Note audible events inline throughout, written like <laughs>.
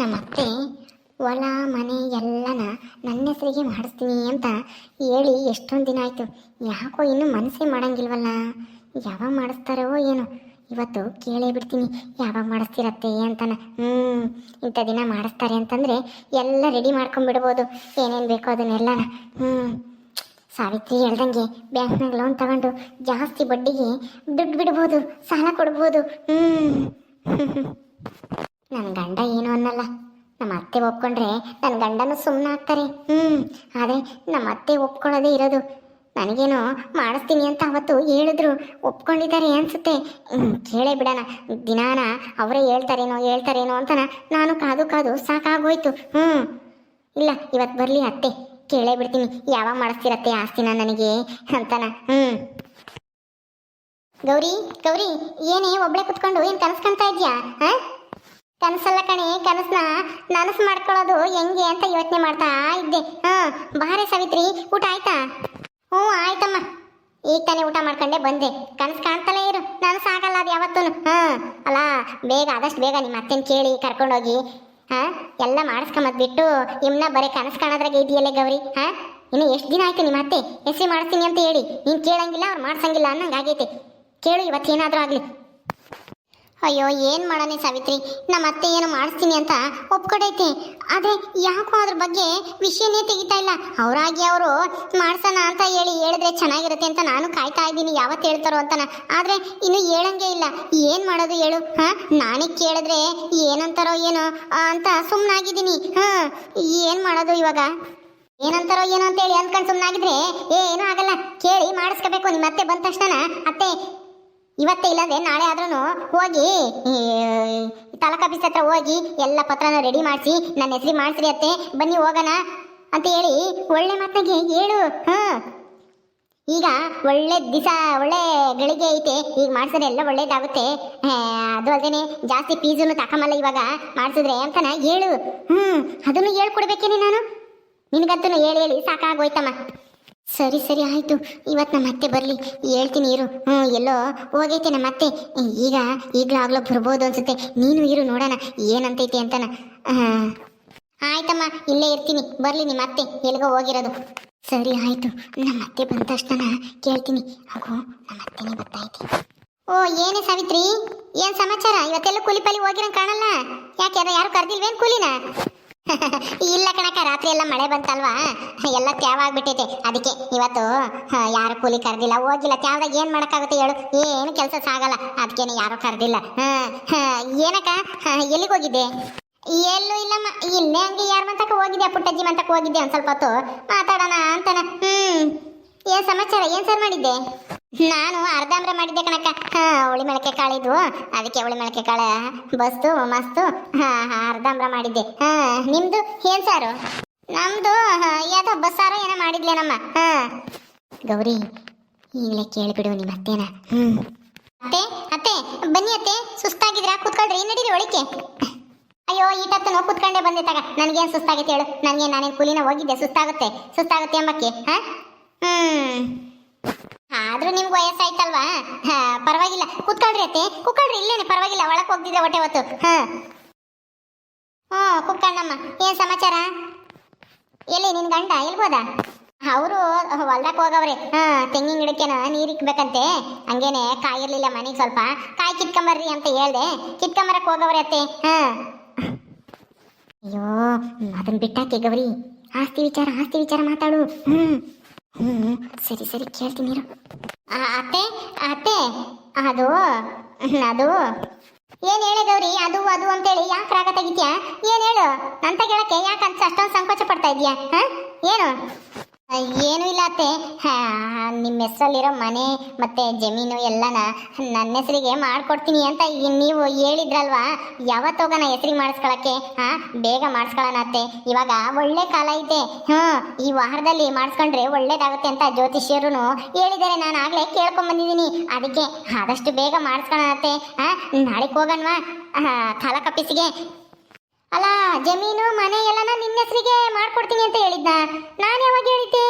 ನಮ್ಮ ಅತ್ತೆ ಹೊಲ, ಮನೆ ಎಲ್ಲನ ನನ್ನ ಹೆಸರಿಗೆ ಮಾಡಿಸ್ತೀನಿ ಅಂತ ಹೇಳಿ ಎಷ್ಟೊಂದು ದಿನ ಆಯಿತು. ಯಾಕೋ ಇನ್ನೂ ಮನಸ್ಸೇ ಮಾಡಂಗಿಲ್ವಲ್ಲ? ಯಾವಾಗ ಮಾಡಿಸ್ತಾರೋ ಏನೋ. ಇವತ್ತು ಕೇಳೇ ಬಿಡ್ತೀನಿ. ಯಾವಾಗ ಮಾಡಿಸ್ತಿರತ್ತೆ ಅಂತಾನ. ಹ್ಞೂ ಇಂಥ ದಿನ ಮಾಡಿಸ್ತಾರೆ ಅಂತಂದರೆ ಎಲ್ಲ ರೆಡಿ ಮಾಡ್ಕೊಂಡ್ಬಿಡ್ಬೋದು. ಏನೇನು ಬೇಕೋ ಅದನ್ನೆಲ್ಲ ಹ್ಞೂ ಸಾವಿತ್ರಿ ಹೇಳ್ದಂಗೆ ಬ್ಯಾಂಕ್ನಾಗ ಲೋನ್ ತಗೊಂಡು ಜಾಸ್ತಿ ಬಡ್ಡಿಗೆ ದುಡ್ಡು ಬಿಡ್ಬೋದು, ಸಾಲ ಕೊಡ್ಬೋದು. ಹ್ಞೂ <laughs> ನನ್ನ ಗಂಡ ಏನು ಅನ್ನಲ್ಲ. ನಮ್ಮ ಅತ್ತೆ ಒಪ್ಕೊಂಡ್ರೆ ನನ್ನ ಗಂಡನೂ ಸುಮ್ಮನೆ ಆಗ್ತಾರೆ. ಹ್ಞೂ ಆದರೆ ನಮ್ಮ ಅತ್ತೆ ಒಪ್ಕೊಳ್ಳೋದೇ ಇರೋದು. ನನಗೇನೋ ಮಾಡಿಸ್ತೀನಿ ಅಂತ ಅವತ್ತು ಹೇಳಿದ್ರು. ಒಪ್ಕೊಂಡಿದ್ದಾರೆ ಅನ್ಸುತ್ತೆ. ಕೇಳೇ ಬಿಡೋಣ. ದಿನಾನ ಅವರೇ ಹೇಳ್ತಾರೇನೋ ಹೇಳ್ತಾರೇನೋ ಅಂತನ ನಾನು ಕಾದು ಕಾದು ಸಾಕಾಗೋಯ್ತು. ಹ್ಞೂ ಇಲ್ಲ ಇವತ್ತು ಬರಲಿ ಅತ್ತೆ. ಕೇಳೇ ಬಿಡ್ತೀನಿ. ಯಾವಾಗ ಮಾಡಿಸ್ತಿರತ್ತೆ ಆಸ್ತಿನ ನನಗೆ ಅಂತನ. ಹ್ಞೂ ಗೌರಿ ಗೌರಿ, ಏನೇ ಒಬ್ಳೆ ಕುತ್ಕೊಂಡು ಏನು ಕನಸು ಇದೆಯಾ ಇದ್ಯಾ? ಹಾಂ? ಕನಸಲ್ಲ ಕಣಿ ಕನಸನ್ನ ನನಸು ಮಾಡ್ಕೊಳ್ಳೋದು ಹೆಂಗೆ ಅಂತ ಯೋಚನೆ ಮಾಡ್ತಾ ಇದ್ದೆ. ಹಾ, ಬಾರೆ ಸಾವಿತ್ರಿ, ಊಟ ಆಯ್ತಾ? ಹ್ಞೂ, ಆಯ್ತಮ್ಮ. ಈಗ ತಾನೇ ಊಟ ಮಾಡ್ಕೊಂಡೆ, ಬಂದೆ. ಕನಸು ಕಾಣ್ತಲೇ ಇರು. ನಾನು ಆಗಲ್ಲ ಅದು ಯಾವತ್ತೂ ಹಾ ಅಲ್ಲ ಬೇಗ, ಆದಷ್ಟು ಬೇಗ ನಿಮ್ಮ ಅತ್ತೆನ ಕೇಳಿ ಕರ್ಕೊಂಡೋಗಿ, ಹಾ, ಎಲ್ಲ ಮಾಡಿಸ್ಕೊಂಬದ್ಬಿಟ್ಟು ಇಮ್ನ ಬರೀ ಕನಸು ಕಾಣೋದ್ರಾಗೆ ಇದೆಯಲ್ಲೇ ಗೌರಿ, ಹಾ? ಇನ್ನು ಎಷ್ಟು ದಿನ ಆಯ್ತು ನಿಮ್ಮ ಅತ್ತೆ? ಹೆಸರು ಮಾಡಿಸ್ತೀನಿ ಅಂತ ಹೇಳಿ. ನೀನು ಕೇಳಂಗಿಲ್ಲ, ಅವ್ರು ಮಾಡ್ಸಂಗಿಲ್ಲ ಅನ್ನಂಗೆ ಆಗೈತೆ. ಕೇಳು ಇವತ್ತೇನಾದರೂ ಆಗಲಿ. ಅಯ್ಯೋ, ಏನು ಮಾಡೋಣ ಸಾವಿತ್ರಿ? ನಮ್ಮ ಅತ್ತೆ ಏನು ಮಾಡಿಸ್ತೀನಿ ಅಂತ ಒಪ್ಕೊಡೈತೆ. ಆದ್ರೆ ಯಾಕೋ ಅದ್ರ ಬಗ್ಗೆ ವಿಷಯನೇ ತೆಗಿತಾ ಇಲ್ಲ. ಅವರಾಗಿ ಅವರು ಮಾಡ್ಸೋಣ ಅಂತ ಹೇಳಿ ಹೇಳಿದ್ರೆ ಚೆನ್ನಾಗಿರುತ್ತೆ ಅಂತ ನಾನು ಕಾಯ್ತಾ ಇದ್ದೀನಿ ಯಾವತ್ತು ಹೇಳ್ತಾರೋ ಅಂತನ. ಆದರೆ ಇನ್ನು ಹೇಳಂಗೆ ಇಲ್ಲ. ಏನು ಮಾಡೋದು ಹೇಳು? ಹಾಂ? ನಾನೇ ಕೇಳಿದ್ರೆ ಏನಂತಾರೋ ಏನೋ ಅಂತ ಸುಮ್ಮನಾಗಿದ್ದೀನಿ ಹಾಂ, ಏನು ಮಾಡೋದು ಇವಾಗ? ಏನಂತಾರೋ ಏನೋ ಅಂತೇಳಿ ಅಂದ್ಕೊಂಡು ಸುಮ್ಮನಾಗಿದ್ರೆ ಏನೂ ಆಗಲ್ಲ. ಕೇಳಿ ಮಾಡಿಸ್ಕೋಬೇಕು. ನಿಮ್ಮ ಅತ್ತೆ ಬಂದ ತಕ್ಷಣ ಅತ್ತೆ ಇವತ್ತೇ ಇಲ್ಲದೆ ನಾಳೆ ಆದ್ರೂ ಹೋಗಿ ಈ, ತಾಲೂಕ್ ಆಫೀಸ್ ಹತ್ರ ಹೋಗಿ ಎಲ್ಲ ಪತ್ರನ ರೆಡಿ ಮಾಡಿಸಿ ನನ್ನ ಹೆಸರು ಮಾಡಿಸ್ರಿ ಅತ್ತೆ ಬನ್ನಿ ಹೋಗೋಣ ಅಂತ ಹೇಳಿ ಒಳ್ಳೆ ಮಾತಾಗೆ ಹೇಳು ಹಾ. ಈಗ ಒಳ್ಳೆ ದಿವಸ ಒಳ್ಳೆ ಗಳಿಗೆ ಐತೆ ಈಗ ಮಾಡಿಸಿದ್ರೆ ಎಲ್ಲ ಒಳ್ಳೇದಾಗುತ್ತೆ. ಅದು ಅಲ್ದೇನೆ ಜಾಸ್ತಿ ಫೀಸನ್ನು ತಕೊಂಬಲ್ಲ ಇವಾಗ ಮಾಡಿಸಿದ್ರೆ ಅಂತನ ಹೇಳು ಹ್ಞೂ ಅದನ್ನು ಹೇಳ್ಕೊಡ್ಬೇಕೇನೆ ನಾನು? ನಿನಗಂತೂ ಹೇಳಿ ಹೇಳಿ ಸಾಕಾಗೋಯ್ತಮ್ಮ. ಸರಿ ಸರಿ, ಆಯಿತು. ಇವತ್ತು ನಮ್ಮ ಅತ್ತೆ ಬರಲಿ. ಹೇಳ್ತೀನಿ, ಇರು. ಹ್ಞೂ ಎಲ್ಲೋ ಹೋಗೈತೆ ನಮ್ಮ ಅತ್ತೆ. ಈಗ ಈಗಲಾಗ್ಲೋ ಬರ್ಬೋದು ಅನ್ಸುತ್ತೆ. ನೀನು ಇರು, ನೋಡೋಣ. ಏನಂತೈತಿ ಅಂತನ. ಆಯ್ತಮ್ಮ, ಇಲ್ಲೇ ಇರ್ತೀನಿ. ಬರಲಿ ನಿಮ್ಮ ಅತ್ತೆ. ಎಲ್ಗೋ ಹೋಗಿರೋದು. ಸರಿ, ಆಯಿತು. ನಮ್ಮ ಅತ್ತೆ ಬಂದ ತಕ್ಷಣ ಕೇಳ್ತೀನಿ. ಹಾಗೂ ನಮ್ಮ ಅತ್ತೆನೇ ಗೊತ್ತಾಯ್ತು. ಓ, ಏನೇ ಸಾವಿತ್ರಿ? ಏನ್ ಸಮಾಚಾರ? ಇವತ್ತೆಲ್ಲ ಕೂಲಿ ಪಾಲಿ ಹೋಗಿರೋ ಕಾಣಲ್ಲ. ಯಾಕೆ ಅದ ಯಾರು ಕರ್ದಿಲ್ವೇನು ಕೂಲಿನ? <laughs> ಇಲ್ಲ ಕಣಕ್ಕ, ರಾತ್ರಿ ಎಲ್ಲ ಮಳೆ ಬಂತಲ್ವಾ? ಎಲ್ಲ ತ್ಯಾವ ಆಗ್ಬಿಟ್ಟೈತೆ ಅದಕ್ಕೆ ಇವತ್ತು ಯಾರು ಕೂಲಿ ಕರೆದಿಲ್ಲ. ಹೋಗಿಲ್ಲ. ತ್ಯಾವದಾಗ ಏನು ಮಾಡೋಕ್ಕಾಗುತ್ತೆ ಹೇಳು. ಏನು ಕೆಲಸ ಸಾಗಲ್ಲ. ಅದಕ್ಕೇನೆ ಯಾರು ಕರೆದಿಲ್ಲ. ಏನಕ್ಕ? ಎಲ್ಲಿಗೆ ಹೋಗಿದ್ದೆ? ಎಲ್ಲೂ ಇಲ್ಲಮ್ಮ. ಇಲ್ಲೇ ಹಂಗೆ ಯಾರ ಮಂತಕ್ಕೆ ಹೋಗಿದ್ದೆ ಪುಟ್ಟಜ್ಜಿ ಮಂತಕ್ಕೆ ಹೋಗಿದ್ದೆ ಒಂದ್ ಸ್ವಲ್ಪ ಹೊತ್ತು? ಮಾತಾಡೋಣ ಅಂತಾನ. ಹ್ಮ್. ಏನ್ ಸಮಾಚಾರ? ಏನ್ ಸರ್ ಮಾಡಿದ್ದೆ? ನಾನು ಅರ್ಧಾಂಬ್ರ ಮಾಡಿದ್ದೆ ಕಣಕ್ಕ. ಹಾ ಉಳಿ ಮೊಳಕೆ ಕಾಳಿದ್ವು ಅದಕ್ಕೆ ಹುಳಿ ಮೊಳಕೆ ಕಾಳ, ಬಸ್ತು, ಮಸ್ತು, ಹಾ ಹಾ, ಅರ್ಧಾಂಬ್ರ ಮಾಡಿದ್ದೆ. ಹಾ, ನಿಮ್ದು ಏನ್ ಸಾರು? ನಮ್ದು ಯಾವ್ದೋ ಬಸ್ಸಾರೋ ಏನೋ ಮಾಡಿದ್ಲೇನಮ್ಮ ಹಾ. ಗೌರಿ, ಈಗಲೇ ಕೇಳಿಬಿಡು ನಿಮ್ಮ ಅತ್ತೇನ. ಹ್ಮ್. ಅತ್ತೆ ಅತ್ತೆ, ಬನ್ನಿ ಅತ್ತೆ. ಸುಸ್ತಾಗಿದ್ರಾ ಕೂತ್ಕೊಳ್ರಿ. ನಡೀರಿ ಒಳಿಕೆ ಅಯ್ಯೋ ಈ ತತ್ತ ನೋವು ಕೂತ್ಕೊಂಡೆ ಬಂದೆ ತಗ. ನನಗೇನು ಸುಸ್ತಾಗೈತೆ ಹೇಳು. ನನಗೆ ನಾನೇನು ಕೂಲಿನ ಹೋಗಿದ್ದೆ. ಸುಸ್ತಾಗುತ್ತೆ. ಸುಸ್ತಾಗುತ್ತೆ ಅಮ್ಮಕ್ಕೆ ಹಾ? ಹ್ಮ್. ಆದ್ರೂ ನಿಮ್ಗೆ ವಯಸ್ಸಾಯ್ತಲ್ವಾ? ಪರವಾಗಿಲ್ಲ. ಕುತ್ಕೊಳ್ರಿ ಅತ್ತೆ. ಕುತ್ಕೊಳ್ರಿ, ಇಲ್ಲೇನೆ, ಪರವಾಗಿಲ್ಲ. ಒಳಗೆ ಹೋಗ್ತಿದ್ದೆ ಒಟ್ಟೆ ಹೊತ್ತು. ಹಾ. ಹ್ಞೂ ಕುಕ್ಕಣ್ಣಮ್ಮ ಏನ್ ಸಮಾಚಾರ? ಎಲ್ಲಿ, ನಿನ್ ಗಂಡ? ಎಲ್ಬೋದ ಅವರು ಹೊಲ್ದಕ್ಕೆ ಹೋಗವ್ರೆ. ಹಾ, ತೆಂಗಿನ ಗಿಡಕ್ಕೇನ ನೀರ್ ಇಕ್ಬೇಕಂತೆ. ಹಂಗೇನೆ ಕಾಯಿ ಇರ್ಲಿಲ್ಲ ಮನೆಗೆ ಸ್ವಲ್ಪ. ಕಾಯಿ ಕಿತ್ಕೊಂಬರ್ರಿ ಅಂತ ಹೇಳ್ದೆ. ಕಿತ್ಕೊಂಬರಕ್ ಹೋಗವ್ರೆ ಅತ್ತೆ. ಹಾ. ಅಯ್ಯೋ ಅದನ್ನ ಬಿಟ್ಟಾಕೆ ಗೌರಿ. ಆಸ್ತಿ ವಿಚಾರ ಆಸ್ತಿ ವಿಚಾರ ಮಾತಾಡು. ಹ್ಮ್. ಹ್ಮ್ ಸರಿ ಸರಿ, ಕೇಳ್ತೀನಿ ಅತ್ತೆ ಅತ್ತೆ ಅದು ಅದು. ಏನ್ ಹೇಳಿದವ್ರಿ ಗೌರಿ, ಅದು ಅದು ಅಂತೇಳಿ ಯಾಕೆ ರಾಗ ತೆಗಿತ್ಯಾ? ಏನ್ ಹೇಳು? ಅಂತ ಕೇಳಕ್ಕೆ ಯಾಕಂತ ಅಷ್ಟೊಂದು ಸಂಕೋಚ ಪಡ್ತಾ ಇದೀಯಾ? ಏನು? ಏನೂ ಇಲ್ಲ ಅತ್ತೆ. ನಿಮ್ಮ ಹೆಸರಲ್ಲಿರೋ ಮನೆ ಮತ್ತೆ ಜಮೀನು ಎಲ್ಲನ ನನ್ನ ಹೆಸರಿಗೆ ಮಾಡ್ಕೊಡ್ತೀನಿ ಅಂತ ನೀವು ಹೇಳಿದ್ರಲ್ವಾ? ಯಾವತ್ತು ಹೋಗೋಣ ಹೆಸರಿಗೆ ಮಾಡಿಸ್ಕೊಳಕ್ಕೆ? ಹಾ, ಬೇಗ ಮಾಡಿಸ್ಕೊಳ್ಳೋಣ ಅತ್ತೆ. ಇವಾಗ ಒಳ್ಳೆ ಕಾಲ ಐತೆ. ಹ್ಞೂ ಈ ವಾರದಲ್ಲಿ ಮಾಡಿಸ್ಕೊಂಡ್ರೆ ಒಳ್ಳೇದಾಗುತ್ತೆ ಅಂತ ಜ್ಯೋತಿಷ್ಯರು ಹೇಳಿದ್ದಾರೆ. ನಾನು ಆಗಲೇ ಕೇಳ್ಕೊಂಬಂದಿದ್ದೀನಿ ಅದಕ್ಕೆ ಆದಷ್ಟು ಬೇಗ ಮಾಡಿಸ್ಕೊಳ್ಳೋಣ ಅತ್ತೆ. ಹಾ, ನಾಳೆಗೆ ಹೋಗೋಣವಾ? ಕಾಲ ಆಫೀಸಿಗೆ ಅಲ್ಲ, ಜಮೀನು, ಮನೆ ಎಲ್ಲನ ನಿನ್ನ ಹೆಸರಿಗೆ ಮಾಡ್ಕೊಡ್ತೀನಿ ಅಂತ ಹೇಳಿದ್ನ? ನಾನು ಯಾವಾಗ ಹೇಳಿದ್ದೆ?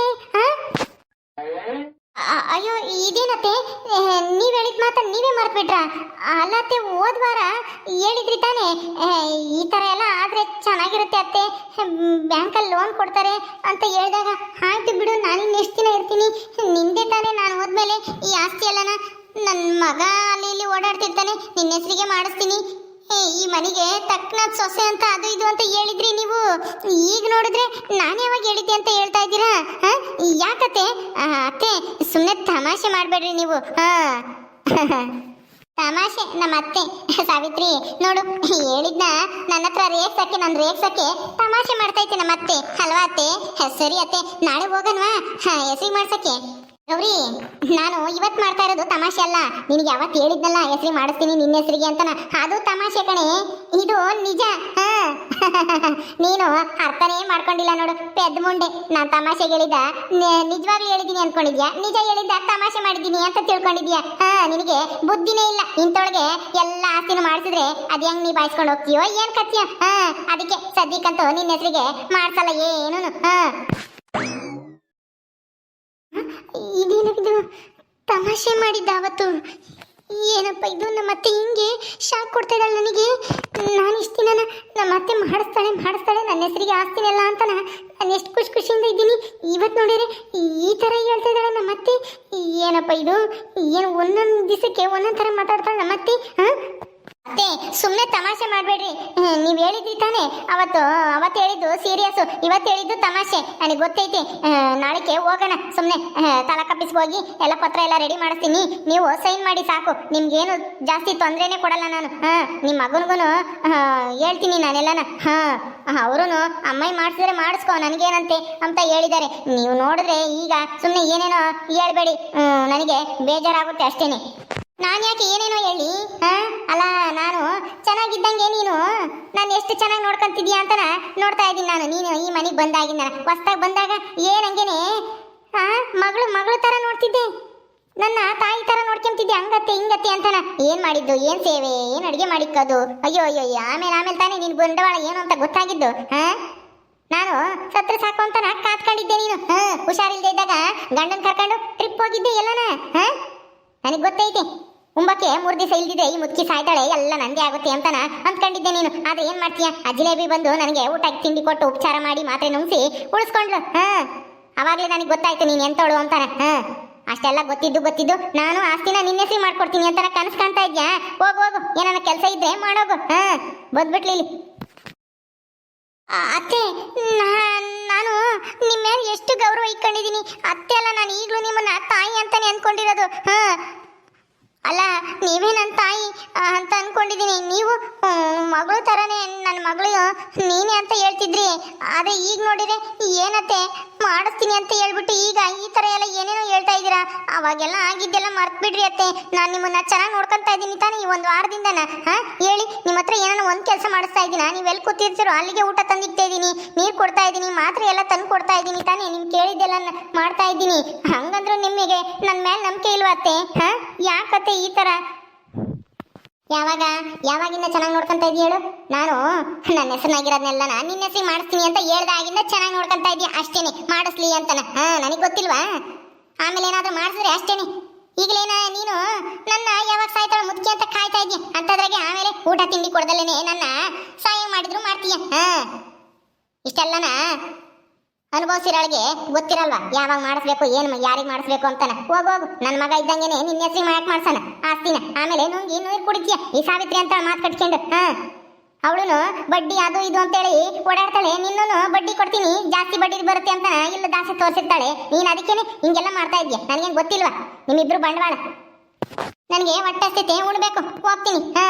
ಅಯ್ಯೋ, ಇದೇನತ್ತೆ? ನೀವು ಹೇಳಿದ ಮಾತ ನೀವೇ ಮರ್ತ್ಬಿಟ್ರ? ಅಲ್ಲತ್ತೆ ಹೋದ್ ವಾರ ಹೇಳಿದ್ರಿ ತಾನೆ. ಈ ತರ ಎಲ್ಲ ಆದ್ರೆ ಅತ್ತೆ. ಬ್ಯಾಂಕಲ್ಲಿ ಲೋನ್ ಕೊಡ್ತಾರೆ ಅಂತ ಹೇಳಿದಾಗ, ಆಯ್ತು ಬಿಡು, ನಾನು ಎಷ್ಟು ದಿನ ಇರ್ತೀನಿ. ನಿಂದೆ ತಾನೆ ನಾನು ಹೋದ್ಮೇಲೆ ಈ ಆಸ್ತಿ ಎಲ್ಲನ ನನ್ನ ಮಗ ಅಲ್ಲಿ ಇಲ್ಲಿ ಓಡಾಡ್ತಿರ್ತಾನೆ, ನಿನ್ನ ಹೆಸರಿಗೆ ಮಾಡಿಸ್ತೀನಿ. ಏ, ಈ ಮನೆಗೆ ತಕ್ಕನಾದ ಸೊಸೆ ಅಂತ ಅದು ಇದು ಅಂತ ಹೇಳಿದ್ರಿ ನೀವು? ಈಗ ನೋಡಿದ್ರೆ ನಾನು ಯಾವಾಗ ಹೇಳಿದ್ದೆ ಅಂತ ಹೇಳ್ತಾ ಇದ್ದೀರಾ? ಹಾ? ಯಾಕತ್ತೆ? ಅತ್ತೆ ಸುಮ್ಮನೆ ತಮಾಷೆ ಮಾಡಬೇಡ್ರಿ ನೀವು. ಹಾ. ತಮಾಷೆ ನಮ್ಮ ಅತ್ತೆ. ಸಾವಿತ್ರಿ ನೋಡು ಹೇಳಿದ್ನ ನನ್ನ ಹತ್ರ ರೇಗ್ಸಕ್ಕೆ ನನ್ನ ರೇಗ್ಸಕ್ಕೆ ತಮಾಷೆ ಮಾಡ್ತೈತೆ ನಮ್ಮ ಅತ್ತೆ. ಅಲ್ವಾ ಅತ್ತೆ? ಸರಿ ಅತ್ತೆ ನಾಳೆ ಹೋಗನ್ವಾ ಹೆಸರಿಗೆ ಮಾಡ್ಸಕ್ಕೆ. ಗೌರಿ, ನಾನು ಇವತ್ತು ಮಾಡ್ತಾ ಇರೋದು ತಮಾಷೆ ಅಲ್ಲ. ನಿನಗೆ ಯಾವತ್ತು ಹೇಳಿದ್ನಲ್ಲ ಹೆಸರಿ ಮಾಡಿಸ್ತೀನಿ ನಿನ್ನ ಹೆಸರಿಗೆ ಅಂತನ. ಅದು ತಮಾಷೆ ಕಣೆ. ಇದು ನಿಜ. <laughs> ನೀನು ಅರ್ಥನೇ ಮಾಡ್ಕೊಂಡಿಲ್ಲ ನೋಡು. ಪೆದ್ದ ಮುಂಡೆ. ನಾನು ತಮಾಷೆ ಹೇಳಿದ ನಿಜವಾಗ್ಲೂ ಹೇಳಿದ್ದೀನಿ ಅನ್ಕೊಂಡಿದ್ಯಾ? ನಿಜ ಹೇಳಿದ್ದ, ತಮಾಷೆ ಮಾಡಿದ್ದೀನಿ ಅಂತ ತಿಳ್ಕೊಂಡಿದ್ಯಾ? ಹಾ, ನಿನಗೆ ಬುದ್ಧಿನೇ ಇಲ್ಲ. ಇಂಥೊಳಗೆ ಎಲ್ಲ ಆಸ್ತಿನ ಮಾಡಿಸಿದ್ರೆ ಅದು ಹೆಂಗ್ ನೀ ಬಾಯಿಸ್ಕೊಂಡು ಹೋಗ್ತೀಯೋ ಏನ್ ಕತ್ತೀಯ ಹಾ, ಅದಕ್ಕೆ ಸದ್ಯಕ್ಕಂತೂ ನಿನ್ನ ಹೆಸರಿಗೆ ಮಾಡ್ಸಲ್ಲ ಏನೂನು. ಹಾ. ತಮಾಷೆ ಮಾಡಿದ್ದ ಅವತ್ತು. ಏನಪ್ಪ ಇದು? ನಮ್ಮ ಅತ್ತೆ ಹಿಂಗೆ ಶಾಕ್ ಕೊಡ್ತಾ ಇದ್ದಾಳೆ ನನಗೆ. ನಾನು ಇಷ್ಟು ದಿನ ನಮ್ಮ ಅತ್ತೆ ಮಾಡಿಸ್ತಾಳೆ ಮಾಡಿಸ್ತಾಳೆ. ನನ್ನ ಹೆಸರಿಗೆ ಆಸ್ತಿನಲ್ಲ ಅಂತ ನಾನು ಎಷ್ಟು ಖುಷಿ ಖುಷಿಯಿಂದ ಇದ್ದೀನಿ. ಇವತ್ತು ನೋಡಿದ್ರೆ ಈ ಥರ ಹೇಳ್ತಾ ಇದ್ದಾಳೆ ನಮ್ಮ ಅತ್ತೆ. ಏನಪ್ಪ ಇದು? ಏನು ಒಂದೊಂದು ದಿವಸಕ್ಕೆ ಒಂದೊಂದು ಥರ ಮಾತಾಡ್ತಾಳೆ ನಮ್ಮ ಅತ್ತೆ, ಹಾಂ? ಅತ್ತೆ ಸುಮ್ಮನೆ ತಮಾಷೆ ಮಾಡಬೇಡ್ರಿ. ನೀವು ಹೇಳಿದ್ರಿ ತಾನೆ. ಅವತ್ತು ಅವತ್ತು ಹೇಳಿದ್ದು ಸೀರಿಯಸ್ ಇವತ್ತು ಹೇಳಿದ್ದು ತಮಾಷೆ. ನನಗೆ ಗೊತ್ತೈತಿ. ನಾಳೆಗೆ ಹೋಗೋಣ. ಸುಮ್ಮನೆ ತಲೆ ಹೋಗಿ ಎಲ್ಲ ಪತ್ರ ಎಲ್ಲ ರೆಡಿ ಮಾಡಿಸ್ತೀನಿ. ನೀವು ಸೈನ್ ಮಾಡಿ ಸಾಕು. ನಿಮ್ಗೇನು ಜಾಸ್ತಿ ತೊಂದರೆನೇ ಕೊಡಲ್ಲ ನಾನು. ಹಾಂ ನಿಮ್ಮ ಮಗನಿಗೂ ಹೇಳ್ತೀನಿ ನಾನೆಲ್ಲನ. ಹಾಂ ಅವರು ಅಮ್ಮಾಯಿ ಮಾಡಿಸಿದ್ರೆ ಮಾಡಿಸ್ಕೊ, ನನಗೇನಂತೆ ಅಂತ ಹೇಳಿದ್ದಾರೆ. ನೀವು ನೋಡಿದ್ರೆ ಈಗ ಸುಮ್ಮನೆ ಏನೇನೋ ಹೇಳ್ಬೇಡಿ. ನನಗೆ ಬೇಜಾರಾಗುತ್ತೆ ಅಷ್ಟೇನೆ. ನಾನು ಯಾಕೆ ಏನೇನೋ ಹೇಳಿ, ಹಾ? ಅಲ್ಲ, ನಾನು ಚೆನ್ನಾಗಿದ್ದಂಗೆ ನೀನು. ನಾನು ಎಷ್ಟು ಚೆನ್ನಾಗಿ ನೋಡ್ಕೊಂತಿದ್ಯಾ ಅಂತ ನೋಡ್ತಾ ಇದ್ದೀನಿ ನಾನು. ನೀನು ಈ ಮನೆಗೆ ಬಂದಾಗಿಂದ ಹೊಸ್ದಾಗಿ ಬಂದಾಗ ಏನಂಗೇನೆ ಹಾ ಮಗಳು ಮಗಳು ಥರ ನೋಡ್ತಿದ್ದೆ. ನನ್ನ ತಾಯಿ ಥರ ನೋಡ್ಕೊಂತಿದ್ದೆ, ಹಂಗತ್ತೆ, ಹಿಂಗತ್ತೆ ಅಂತನ. ಏನು ಮಾಡಿದ್ದು? ಏನು ಸೇವೆ? ಏನು ಅಡುಗೆ ಮಾಡಿಕ್ಕೋದು? ಅಯ್ಯೋ ಅಯ್ಯೋ ಆಮೇಲೆ ಆಮೇಲೆ ತಾನೇ ನೀನು ಬಂಡವಾಳ ಏನು ಅಂತ ಗೊತ್ತಾಗಿದ್ದು, ಹಾ? ನಾನು ಸತ್ರ ಸಾಕು ಅಂತ ಕಾತ್ಕೊಂಡಿದ್ದೆ ನೀನು, ಹಾ? ಹುಷಾರಿಲ್ದೇ ಇದ್ದಾಗ ಗಂಡನ ಕರ್ಕೊಂಡು ಟ್ರಿಪ್ ಹೋಗಿದ್ದೆ ಎಲ್ಲನ, ಹಾ? ನನಗೆ ಗೊತ್ತೈತೆ. ಉಂಬಕ್ಕೆ ಮೂರು ದಿವಸ ಇಲ್ದಿದ್ರೆ ಈ ಮುದುಕಿ ಸಾಯ್ತಾಳೆ, ಎಲ್ಲ ನಂದೇ ಆಗುತ್ತೆ ಅಂತಾನ ಅಂದ್ಕೊಂಡಿದ್ದೆ ನೀನು. ಆದ್ರೆ ಏನ್ ಮಾಡ್ತೀಯ? ಆ ಜಿಲೇಬಿ ಬಂದು ನನಗೆ ಊಟಕ್ಕೆ ತಿಂಡಿ ಕೊಟ್ಟು ಉಪಚಾರ ಮಾಡಿ ಮಾತ್ರೆ ನುಂಗಿಸಿ ಉಳಿಸ್ಕೊಂಡ್ಲು. ಹಾ, ಅವಾಗಲೇ ನನಗೆ ಗೊತ್ತಾಯ್ತು ನೀನ್ ಎಂತವಳು ಅಂತಾನ. ಹಾ, ಅಷ್ಟೆಲ್ಲ ಗೊತ್ತಿದ್ದು ಗೊತ್ತಿದ್ದು ನಾನು ಆಸ್ತಿನ ನಿನ್ನೆಸಿ ಮಾಡ್ಕೊಡ್ತೀನಿ ಅಂತ ಕನಸು ಕಾಣ್ತಾ ಇದ್ಯಾ? ಹೋಗು ಹೋಗು, ಏನಾನ ಕೆಲಸ ಇದ್ರೆ ಮಾಡೋಗು. ಹಾ, ಬಂದ್ಬಿಟ್ಲಿ ಇಲ್ಲಿ. ಅತ್ತೆ ನಾನು ನಿಮ್ಮ ಎಷ್ಟು ಗೌರವ ಇಟ್ಕೊಂಡಿದ್ದೀನಿ. ಅತ್ತೆ ಅಲ್ಲ, ನಾನು ಈಗಲೂ ನಿಮ್ಮನ್ನ ತಾಯಿ ಅಂತಾನೆ ಅನ್ಕೊಂಡಿರೋದು ಹಾ ಅಲ್ಲ, ನೀವೇ ನನ್ನ ತಾಯಿ ಅಂತ ಅನ್ಕೊಂಡಿದ್ದೀನಿ ನೀವು ಮಗಳು ಥರನೇ ನನ್ನ ಮಗಳು, ನೀನೇ ಅಂತ ಹೇಳ್ತಿದ್ರಿ. ಆದರೆ ಈಗ ನೋಡಿದ್ರೆ ಏನತ್ತೆ, ಮಾಡಿಸ್ತೀನಿ ಅಂತ ಹೇಳ್ಬಿಟ್ಟು ಈಗ ಈ ಥರ ಎಲ್ಲ ಏನೇನೋ ಹೇಳ್ತಾ ಇದ್ದೀರಾ? ಅವಾಗೆಲ್ಲ ಆಗಿದ್ದೆಲ್ಲ ಮರ್ತ್ಬಿಡ್ರಿ ಅತ್ತೆ. ನಾನು ನಿಮ್ಮನ್ನ ಚೆನ್ನಾಗಿ ನೋಡ್ಕೊತಾ ಇದ್ದೀನಿ ತಾನೇ. ಈ ಒಂದು ವಾರದಿಂದನ, ಹಾ? ಹೇಳಿ, ನಿಮ್ಮ ಹತ್ರ ಏನೋ ಒಂದು ಕೆಲಸ ಮಾಡಿಸ್ತಾ ಇದ್ದೀನಾ? ನೀವು ಎಲ್ಲಿ ಕೂತಿರ್ತೀರೋ, ಅಲ್ಲಿಗೆ ಊಟ ತಂದಿಡ್ತಾ ಇದ್ದೀನಿ. ನೀರು ಕೊಡ್ತಾ ಇದ್ದೀನಿ, ಮಾತ್ರೆ ಎಲ್ಲ ತಂದು ಕೊಡ್ತಾ ಇದ್ದೀನಿ ತಾನೇ ನಿಮ್ಗೆ ಕೇಳಿದ್ದೆಲ್ಲ ಮಾಡ್ತಾ ಇದ್ದೀನಿ. ಹಂಗಂದ್ರೂ ನಿಮಗೆ ನನ್ನ ಮೇಲೆ ನಂಬಿಕೆ ಇಲ್ವತ್ತೆ ಹಾ? ಯಾಕತ್ತೆ ಈ ಥರ ಯಾವಾಗ? ಯಾವಾಗಿಂದ ಚೆನ್ನಾಗಿ ನೋಡ್ಕೊಂತ ಇದೀಯ ಹೇಳು? ನಾನು ನನ್ನ ಹೆಸರಿನಾಗಿರೋದ್ನೆಲ್ಲ ನಿನ್ನ ಹೆಸರು ಮಾಡಿಸ್ತೀನಿ ಅಂತ ಹೇಳ್ದಾಗಿಂದ ಚೆನ್ನಾಗಿ ನೋಡ್ಕೊಂತ ಇದೀಯ ಅಷ್ಟೇನೆ, ಮಾಡಿಸ್ಲಿ ಅಂತಾನೆ. ಹಾ, ನನಗೆ ಗೊತ್ತಿಲ್ವಾ? ಆಮೇಲೆ ಏನಾದ್ರು ಮಾಡಿಸಿದ್ರೆ ಅಷ್ಟೇನೆ. ಈಗಲೇನ ನೀನು ನನ್ನ ಯಾವಾಗ ಸಾಯ್ತಾಳ ಮುದುಕಿ ಅಂತ ಕಾಯ್ತಾ ಇದೀಯ ಅಂತದ್ರಾಗೆ ಆಮೇಲೆ ಊಟ ತಿಂಡಿ ಕೊಡ್ದಲ್ಲೇನೆ ನನ್ನ ಸಹಾಯ ಮಾಡಿದ್ರು ಮಾಡ್ತೀಯ? ಹಾ. ಇಷ್ಟೆಲ್ಲನ ಅನುಭವಿಸಿರೋಳಿಗೆ ಗೊತ್ತಿರಲ್ವಾ? ಯಾವಾಗ ಮಾಡಿಸ್ಬೇಕು, ಏನು ಯಾರಿಗೆ ಮಾಡಿಸ್ಬೇಕು ಅಂತಾನೆ? ಹೋಗು ನನ್ನ ಮಗ ಇದ್ದಂಗೆನೆ ನಿನ್ನ ಹೆಸರು ಮಾಡಕ್ ಮಾಡ್ಸಾನ ಆಸ್ತಿನ. ಆಮೇಲೆ ನುಂಗಿ ನೀರು ಕುಡಿತೀಯ. ಈ ಸಾವಿತ್ರಿ ಅಂತ ಮಾತು ಕಟ್ಕೊಂಡು. ಹಾ. ಅವಳು ಬಡ್ಡಿ ಅದು ಇದು ಅಂತೇಳಿ ಓಡಾಡ್ತಾಳೆ ನಿನ್ನೂ ಬಡ್ಡಿ ಕೊಡ್ತೀನಿ, ಜಾಸ್ತಿ ಬಡ್ಡಿ ಬರುತ್ತೆ ಅಂತ ಇಲ್ಲ ದಾಸೆ ತೋರಿಸಿರ್ತಾಳೆ. ನೀನು ಅದಕ್ಕೇನೆ ಹಿಂಗೆಲ್ಲ ಮಾಡ್ತಾ ಇದ್ಯಾ ನನಗೇನು ಗೊತ್ತಿಲ್ವಾ? ನಿಮ್ಮಿಬ್ರು ಬಂಡವಾಳ. ನನಗೆ ಹೊಟ್ಟೆ ಸ್ಥಿತಿ ಉಣ್ಬೇಕು, ಹೋಗ್ತೀನಿ, ಹಾ.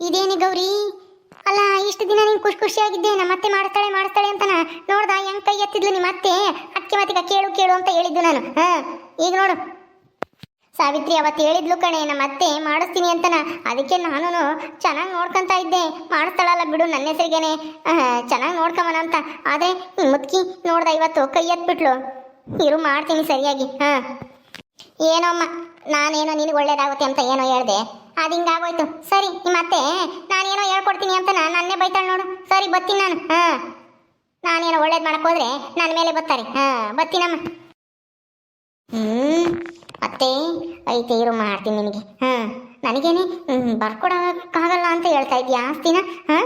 ಇದೇನಿ ಗೌರಿ? ಅಲ್ಲ, ಇಷ್ಟು ದಿನ ನೀನು ಖುಷಿ ಖುಷಿಯಾಗಿದ್ದೆ ನಮ್ಮ ಅತ್ತೆ ಮಾಡ್ತಾಳೆ ಮಾಡ್ತಾಳೆ ಅಂತ ನೋಡ್ದ, ಹೆಂಗ್ ಕೈ ಎತ್ತಿದ್ಲು ನಿಮ್ಮ ಅತ್ತೆ ಅಕ್ಕಿ ಮತ್ತೆ ಕೇಳು ಕೇಳು ಅಂತ ಹೇಳಿದ್ದು ನಾನು, ಹಾ. ಈಗ ನೋಡು. ಸಾವಿತ್ರಿ ಅವತ್ತು ಹೇಳಿದ್ಲು ಕಣೆ ನಮ್ಮ ಅತ್ತೆ ಮಾಡಿಸ್ತೀನಿ ಅಂತನ. ಅದಕ್ಕೆ ನಾನು ಚೆನ್ನಾಗಿ ನೋಡ್ಕೊಂತ ಇದ್ದೆ. ಮಾಡಿಸ್ತಾಳಲ್ಲ ಬಿಡು ನನ್ನ ಹೆಸರಿಗೆನೆ. ಚೆನ್ನಾಗಿ ನೋಡ್ಕೊಂಬನ ಅಂತ. ಆದರೆ ಮುತ್ಕಿ ನೋಡ್ದ ಇವತ್ತು ಕೈ ಎತ್ಬಿಟ್ಲು. ಇರು, ಮಾಡ್ತೀನಿ ಸರಿಯಾಗಿ. ಹಾಂ. ಏನೋ ಅಮ್ಮ, ನಾನೇನೋ ನಿನಗೆ ಒಳ್ಳೇದಾಗುತ್ತೆ ಅಂತ ಏನೋ ಹೇಳಿದೆ. ಅದು ಹಿಂಗಾಗೋಯ್ತು. ಸರಿ ನಿಮ್ಮ ಅತ್ತೆ ನಾನೇನೋ ಹೇಳ್ಕೊಡ್ತೀನಿ ಅಂತ ನಾನು ನನ್ನೇ ಬೈತಾಳೆ ನೋಡು. ಸರಿ, ಬತ್ತೀನಿ ನಾನು. ಹಾಂ. ನಾನೇನೋ ಒಳ್ಳೇದು ಮಾಡಕ್ಕೆ ನನ್ನ ಮೇಲೆ ಬತ್ತಾರೆ. ಹಾಂ, ಬತ್ತೀನಮ್ಮ. ಹ್ಮ್. ಅತ್ತೆ ಐತೆ ಇರು ಮಾಡ್ತೀನಿ ನಿನಗೆ. ಹಾ, ನನಗೇನೆ ಬರ್ಕೊಡಕ್ಕಾಗಲ್ಲ ಅಂತ ಹೇಳ್ತಾ ಇದ್ದೀಯ ಆಸ್ತಿನ? ಹಾ?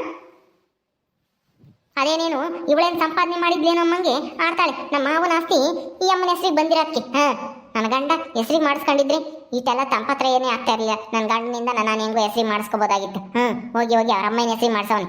ಅದೇನೇನು, ಇವಳೇನು ಸಂಪಾದನೆ ಮಾಡಿದ್ಲೇನೋ ಅಮ್ಮಂಗೆ? ಆಡ್ತಾಳೆ, ನಮ್ಮ ಮಾವನ ಆಸ್ತಿ ಈ ಅಮ್ಮನ ಹೆಸ್ರಿಗೆ ಬಂದಿರೋದಕ್ಕೆ ಹಾ, ನನ್ನ ಗಂಡ ಹೆಸ್ರಿಗೆ ಮಾಡಿಸ್ಕೊಂಡಿದ್ರೆ ಈಟೆಲ್ಲ ತಂಪತ್ರ ಏನೇ ಆಗ್ತಾ ಇರಲಿಲ್ಲ. ನನ್ನ ಗಂಡನಿಂದ ನಾನು ಹೆಂಗೋ ಹೆಸ್ರಿಗೆ ಮಾಡಿಸ್ಕೋಬೋದಾಗಿತ್ತು. ಹ್ಮ್ ಹೋಗಿ ಹೋಗಿ ಅವ್ರ ಅಮ್ಮನ ಹೆಸ್ರಿಗೆ ಮಾಡಿಸೋನು